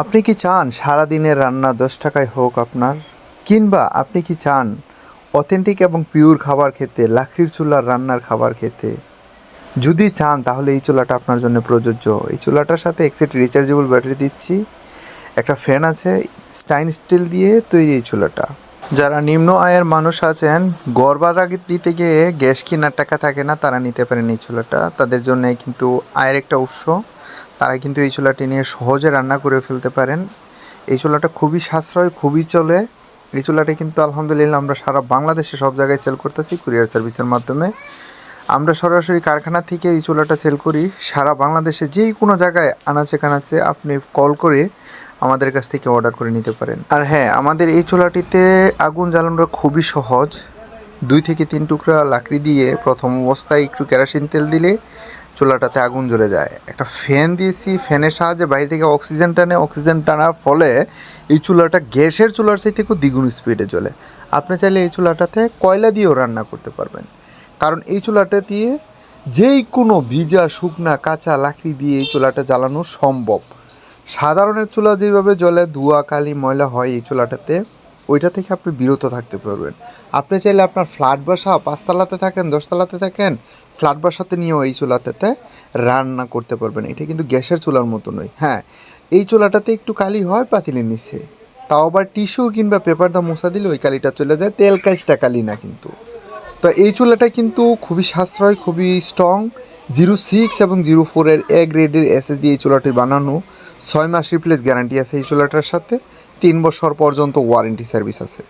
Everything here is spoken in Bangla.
আপনি কি চান সারাদিনের রান্না দশ টাকায় হোক আপনার? কিংবা আপনি কি চান অথেন্টিক এবং পিওর খাবার খেতে, লাকড়ির চুলার রান্নার খাবার খেতে? যদি চান, তাহলে এই চুলাটা আপনার জন্য প্রযোজ্য। এই চুলাটার সাথে এক্সেট রিচার্জেবল ব্যাটারি দিচ্ছি। একটা ফ্যান আছে স্টাইন স্টিল দিয়ে তৈরি এই চুলাটা। যারা নিম্ন আয়ের মানুষ আছেন গড়বার আগে দিতে গিয়ে গ্যাস কেনার টাকা থাকে না, তারা নিতে পারেন এই চুলাটা। তাদের জন্য কিন্তু আয়ের একটা উৎস। তারা কিন্তু এই চুলাটি নিয়ে সহজে রান্না করে ফেলতে পারেন। এই চুলাটা খুবই সাশ্রয়, খুবই চলে। এই চুলাটি কিন্তু আলহামদুলিল্লাহ আমরা সারা বাংলাদেশে সব জায়গায় সেল করতেছি কুরিয়ার সার্ভিসের মাধ্যমে। আমরা সরাসরি কারখানা থেকে এই চুলাটা সেল করি। সারা বাংলাদেশে যেই কোনো জায়গায় আনাচে কানাচে আপনি কল করে আমাদের কাছ থেকে অর্ডার করে নিতে পারেন। আর হ্যাঁ আমাদের এই চোলাটিতে আগুন জ্বালানোটা খুবই সহজ। দুই থেকে তিন টুকরা লাকড়ি দিয়ে প্রথম অবস্থায় একটু কেরোসিন তেল দিলে চুলাটাতে আগুন জ্বলে যায়। একটা ফ্যান দিয়েছি, ফ্যানের সাহায্যে বাইরে থেকে অক্সিজেন টানে, অক্সিজেন টানার ফলে এই চুলাটা গ্যাসের চুলার চাইতে খুব দ্বিগুণ স্পিডে জ্বলে। আপনি চাইলে এই চুলাটাতে কয়লা দিয়েও রান্না করতে পারবেন। কারণ এই চুলাটা দিয়ে যেই কোনো ভিজা, শুকনা, কাঁচা লাকড়ি দিয়ে এই চুলাটা জ্বালানো সম্ভব। সাধারণের চুলা যেভাবে জলে ধোয়া, কালি, ময়লা হয় এই চুলাটাতে, ওইটা থেকে আপনি বিরত থাকতে পারবেন। আপনি চাইলে আপনার ফ্ল্যাট বাসা, পাঁচতলাতে থাকেন, দশতলাতে থাকেন, ফ্ল্যাট বাসাতে নিয়েও এই চুলাটাতে রান্না করতে পারবেন। এটা কিন্তু গ্যাসের চুলার মতো নয়। হ্যাঁ এই চুলাটাতে একটু কালি হয় পাতিলের নিচে। তাও আবার টিস্যু কিংবা পেপার দা মশা দিলে ওই কালিটা চলে যায়। তেল কাজটা কালি না কিন্তু। তো এই চুলাটা কিন্তু খুবই সাশ্রয়, খুবই স্ট্রং জিরো সিক্স এবং জিরো ফোরের এ গ্রেডের এসএস দিয়ে এই চুলাটি বানানো। ছয় মাস রিপ্লেস গ্যারান্টি আছে এই চুলাটার সাথে। তিন বছর পর্যন্ত ওয়ারেন্টি সার্ভিস আছে।